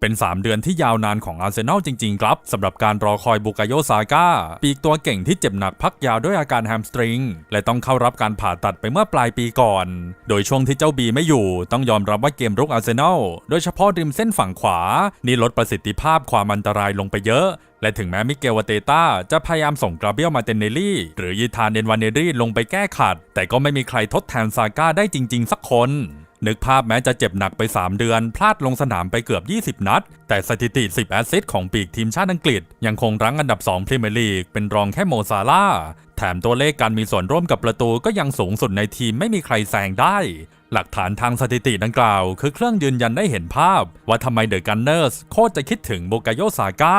เป็น 3 เดือนที่ยาวนานของอาร์เซนอลจริง ๆ ครับสำหรับการรอคอยบุกาโยซาก้า ปีกตัวเก่งที่เจ็บหนักพักยาวด้วยอาการแฮมสตริง และต้องเข้ารับการผ่าตัดไปเมื่อปลายปีก่อน โดยช่วงที่เจ้าบีไม่อยู่ ต้องยอมรับว่าเกมรุกอาร์เซนอลโดยเฉพาะริมเส้นฝั่งขวา นี่ลดประสิทธิภาพความอันตรายลงไปเยอะและถึงแม้มิเกลวาเตต้าจะพยายามส่งกราเบียลมาเตนเนลี่ หรือยีธานเดนวานเนลลี่ลงไปแก้ขัด แต่ก็ไม่มีใครทดแทนซาก้าได้จริง ๆ สักคน นึกภาพแม้จะเจ็บหนักไป 3 เดือน พลาดลงสนามไปเกือบ 20 นัด แต่สถิติ 10 แอสซิสต์ของปีกทีมชาติอังกฤษ ยังคงรั้งอันดับ 2 พรีเมียร์ลีก เป็นรองแค่โมซาลาแถมตัวเลขการมีส่วนร่วมกับประตูก็ยังสูงสุดในทีมไม่มีใครแซงได้ หลักฐานทางสถิติดังกล่าว คือเครื่องยืนยันได้เห็นภาพ ว่าทำไมเดอะกันเนอร์สโคตรจะคิดถึงโบกาโยซาก้า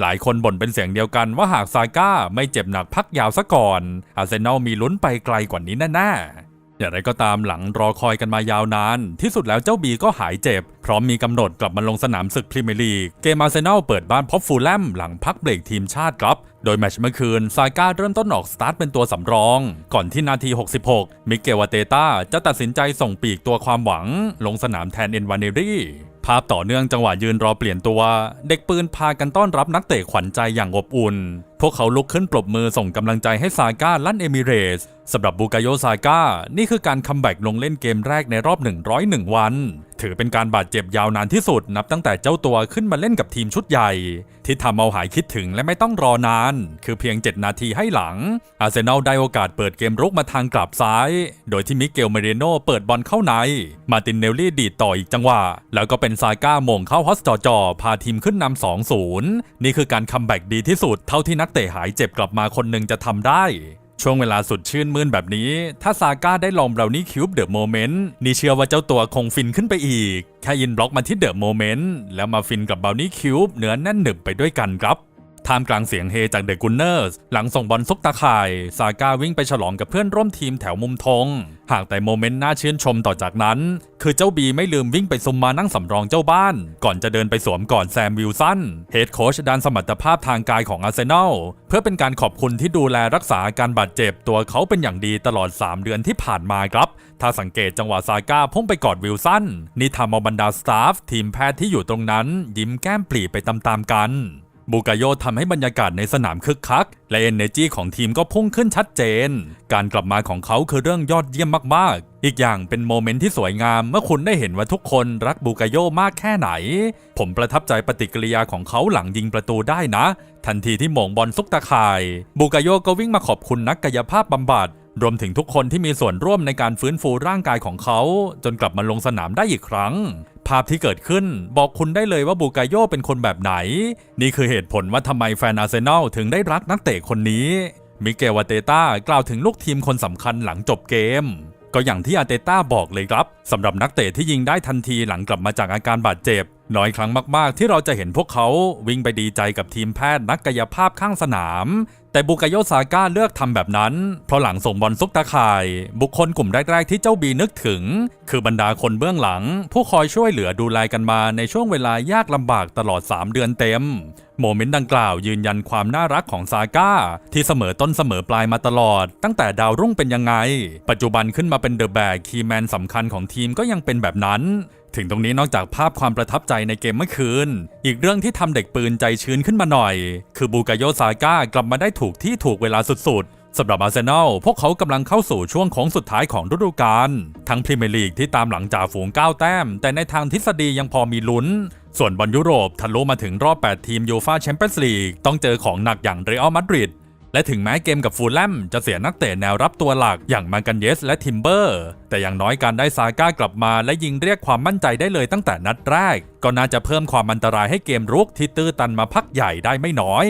หลายคนบ่นเป็นเสียงเดียวกันว่าหากซาก้าไม่เจ็บหนักพักยาวซะก่อนอาร์เซนอลมีลุ้นไปไกลกว่านี้แน่ๆ อย่างไรก็ตามหลังรอคอยกันมายาวนาน ที่สุดแล้วเจ้าบีก็หายเจ็บ พร้อมมีกำหนดกลับมาลงสนามศึกพรีเมียร์ลีก เกมอาร์เซนอลเปิดบ้านพบฟูลแลมหลังพักเบรกทีมชาติครับ โดยแมชเมื่อคืน ซาก้าเริ่มต้นออกสตาร์ทเป็นตัวสำรอง ก่อนที่นาที 66 มิเกลวาเตต้าจะตัดสินใจส่งปีกตัวความหวัง ลงสนามแทนเอ็นวานเนรี่ ภาพต่อเนื่องจังหวะยืนรอเปลี่ยนตัว เด็กปืนพากันต้อนรับนักเตะขวัญใจอย่างอบอุ่น พวกเขาลุกขึ้นปรบมือส่งกำลังใจให้ซาก้าลั่นเอมิเรสสำหรับบูกาโยซาก้า นี่คือการคัมแบ็กลงเล่นเกมแรกในรอบ 101 วัน ถือเป็นการบาดเจ็บยาวนานที่สุดนับตั้งแต่เจ้าตัวขึ้นมาเล่นกับทีมชุดใหญ่ ที่ทำเอาหายคิดถึงและไม่ต้องรอนาน คือเพียง 7 นาทีให้หลัง อาร์เซนอลได้โอกาสเปิดเกมรุกมาทางกลับซ้าย โดยที่มิเกลเมเรโนเปิดบอลเข้าใน มาตินเนลลี่ดีดต่ออีกจังหวะ แล้วก็เป็นซาก้าโมงเข้าฮอสจอจอพาทีมขึ้นนำ2-0 นี่คือการคัมแบ็กดีที่สุดเท่าที่นักเตะหายเจ็บกลับมาคนหนึ่งจะทำได้ ช่วงเวลาสุดชื่นมื่นแบบนี้ ถ้าซาก้าได้ลองเบราวนี่คิวบเดอะโมเมนต์นี่เชื่อว่าเจ้าตัวคงฟินขึ้นไปอีก แค่ยินบล็อกมาที่เดอะโมเมนต์แล้วมาฟินกับเบราวนี่คิวบเนื้อแน่นหนึบไปด้วยกันครับ ท่ามกลางเสียงเฮจากเดอะกุนเนอร์สหลังส่งบอลซุกตาข่าย ซาก้าวิ่งไปฉลองกับเพื่อนร่วมทีมแถวมุมธงหากแต่โมเมนต์น่าชื่นชมต่อจากนั้น คือเจ้าบีไม่ลืมวิ่งไปซุมมานั่งสำรองเจ้าบ้าน ก่อนจะเดินไปสวมก่อนแซมวิลสันเฮดโค้ชด้านสมรรถภาพทางกายของอาร์เซนอลเพื่อเป็นการขอบคุณที่ดูแลรักษาอาการบาดเจ็บตัวเขาเป็นอย่างดีตลอด 3 เดือนที่ผ่านมาครับถ้าสังเกตจังหวะซาก้าพุ่งไปกอดวิลสันนี่ทำเอาบรรดาสตาฟทีมแพทย์ที่อยู่ตรงนั้น ยิ้มแก้มปลีไปตามๆกัน บูกาโยทำให้บรรยากาศในสนามคึกคัก และเอเนจีของทีมก็พุ่งขึ้นชัดเจน การกลับมาของเขาคือเรื่องยอดเยี่ยมมากๆ อีกอย่างเป็นโมเมนต์ที่สวยงามเมื่อคุณได้เห็นว่าทุกคนรักบูกาโยมากแค่ไหน ผมประทับใจปฏิกิริยาของเขาหลังยิงประตูได้นะ ทันทีที่หม่งบอลซุกตะข่าย บูกาโยก็วิ่งมาขอบคุณนักกายภาพบำบัดรวมถึงทุกคนที่มีส่วนร่วมในการฟื้นฟูร่างกายของเขา จนกลับมาลงสนามได้อีกครั้ง ภาพที่เกิดขึ้นบอกคุณได้เลยว่าบูกาโยเป็นคนแบบไหน นี่คือเหตุผลว่าทำไมแฟนอาร์เซนอลถึงได้รักนักเตะคนนี้ มิเกลวาเตต้ากล่าวถึงลูกทีมคนสำคัญหลังจบเกม ก็อย่างที่อาเตต้าบอกเลยครับสำหรับนักเตะที่ยิงได้ทันทีหลังกลับมาจากอาการบาดเจ็บ น้อยครั้งมาก ๆ ที่เราจะเห็นพวกเขาวิ่งไปดีใจกับทีมแพทย์นักกายภาพข้างสนาม แต่บุกโยซาก้าเลือกทำแบบนั้น เพราะหลังส่งบอลซุกตาข่าย บุคคลกลุ่มแรก ๆ ที่เจ้าบีนึกถึง คือบรรดาคนเบื้องหลัง ผู้คอยช่วยเหลือดูแลกันมาในช่วงเวลายากลำบากตลอด 3 เดือนเต็ม โมเมนต์ดังกล่าวยืนยันความน่ารักของซาก้า ที่เสมอต้นเสมอปลายมาตลอด ตั้งแต่ดาวรุ่งเป็นยังไง ปัจจุบันขึ้นมาเป็นเดอะแบกคีแมนสำคัญของทีมก็ยังเป็นแบบนั้น ถึงตรงนี้นอกจากภาพความประทับใจในเกมเมื่อคืน อีกเรื่องที่ทำเด็กปืนใจชื้นขึ้นมาหน่อย คือบูกาโยซาก้ากลับมาได้ถูกที่ถูกเวลาสุดๆสำหรับอาร์เซนอล พวกเขากำลังเข้าสู่ช่วงโค้งสุดท้ายของฤดูกาล ทั้งพรีเมียร์ลีกที่ตามหลังจ่าฝูง 9 แต้ม แต่ในทางทฤษฎียังพอมีลุ้น ส่วนบอลยุโรปทะลุมาถึงรอบ 8 ทีมยูฟาแชมเปี้ยนส์ลีก ต้องเจอของหนักอย่างเรอัลมาดริด และถึงแม้เกมกับฟูลแลมจะเสียนักเตะแนวรับตัวหลักอย่างมากันเยสและทิมเบอร์ แต่อย่างน้อยการได้ซาก้ากลับมาและยิงเรียกความมั่นใจได้เลยตั้งแต่นัดแรก ก็น่าจะเพิ่มความอันตรายให้เกมรุกที่ตื้อตันมาพักใหญ่ได้ไม่น้อย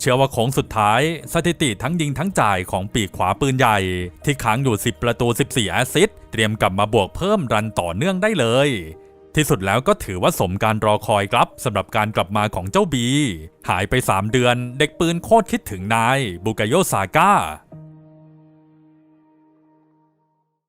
เชื่อว่าโค้งสุดท้าย สถิติทั้งยิงทั้งจ่ายของปีกขวาปืนใหญ่ ที่ค้างอยู่ 10 ประตู 14 แอสซิสต์เตรียมกลับมาบวกเพิ่มรันต่อเนื่องได้เลย ที่สุดแล้วก็ถือว่าสมการรอคอยครับสำหรับการกลับมาของเจ้าบี หายไป 3 เดือน เด็กปืนโคตรคิดถึงนายบุกโยซาก้า